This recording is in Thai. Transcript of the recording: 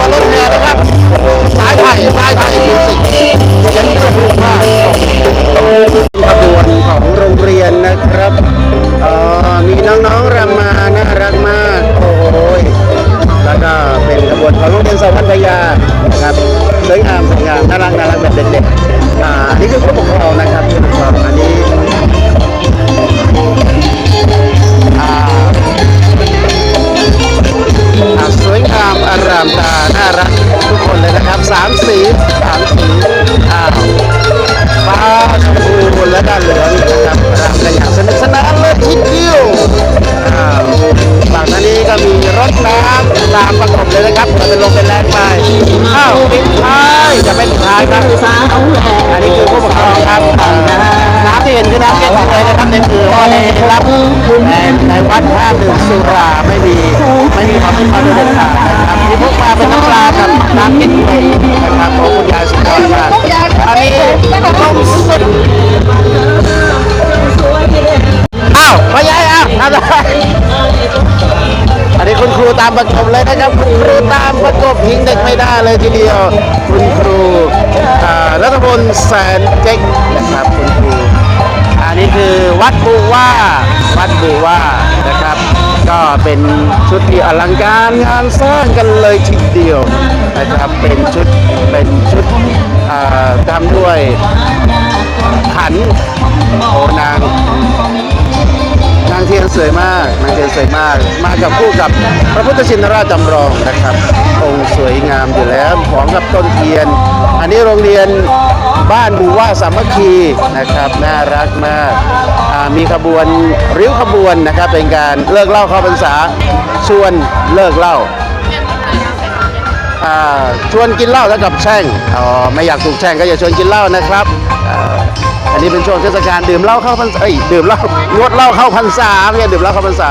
มารถแห่นะครับสายไทยสายไทยมิวสิกฉันก็รู้ว่ากขบวนของโรงเรียนนะครับมีน้องๆรำมาน่ารักมาก โอ้ยแล้วก็เป็นขบวนของโรงเรียนสวรรค์พยา รักทุกคนเลยนะครับสามสีสามสีอ้าวฟ้าชมพูและด้านเหลืองนะครับรำกันอย่างสนุกสนานเลยทีเดียวอ้าวฝั่งทางนี้ก็มีรถน้ำตามประกบเลยนะครับเราเป็นลงเป็นแรงไปอ้าวปิดท้ายจะเป็นท้ายครับอันนี้คือผู้ปกครองครับน้ำที่เห็นคือน้ำแก้วเลยนะครับในคือพ่อในครับแต่ในวัดห้ามดื่มสุราไม่มีไม่มีความเป็นมาโดเด็ดขาดนะครับที่พวกมาเป็น น้ำกินไปนะครับของคุณยายสุดยอดมากอันนี้ต้องสุดอ้าวพ่อใหญ่อ้าวทำอะไรอันนี้คุณครูตามประกบเลยนะครับคุณครูตามประกบทิ้งเด็กไม่ได้เลยทีเดียว คุณครูอ่ารัตพลแสนเจ๊กนะครับคุณครูอันนี้คือวัดบูว่าวัดบูว่า เป็นชุดที่อลังการงานสร้างกันเลยทีเดียวนะครับเป็นชุดเป็นชุดทำด้วยขันโอนางนางเทียนสวยมากนางเทียนสวยมาก มากับคู่กับพระพุทธชินราชจำลองนะครับ องค์สวยงามอยู่แล้วพร้อมกับต้นเทียน อันนี้โรงเรียน บ้านบูว่าสามัคคีนะครับ น่ารักมากมีขบวนริ้วขบวนนะครับ เป็นการเลิกเล่าเข้าพรรษาชวนเลิกเล่าชวนกินเหล้าแล้วกับแช่งอ๋อไม่อยากถูกแช่งก็อย่าชวนกินเหล้านะครับอันนี้เป็นช่วงเทศกาลดื่มเหล้าเข้าพรรษาเอ้ยดื่มเหล้างดเหล้าเข้าพรรษาไม่ใช่ดื่มเหล้าเข้าพรรษา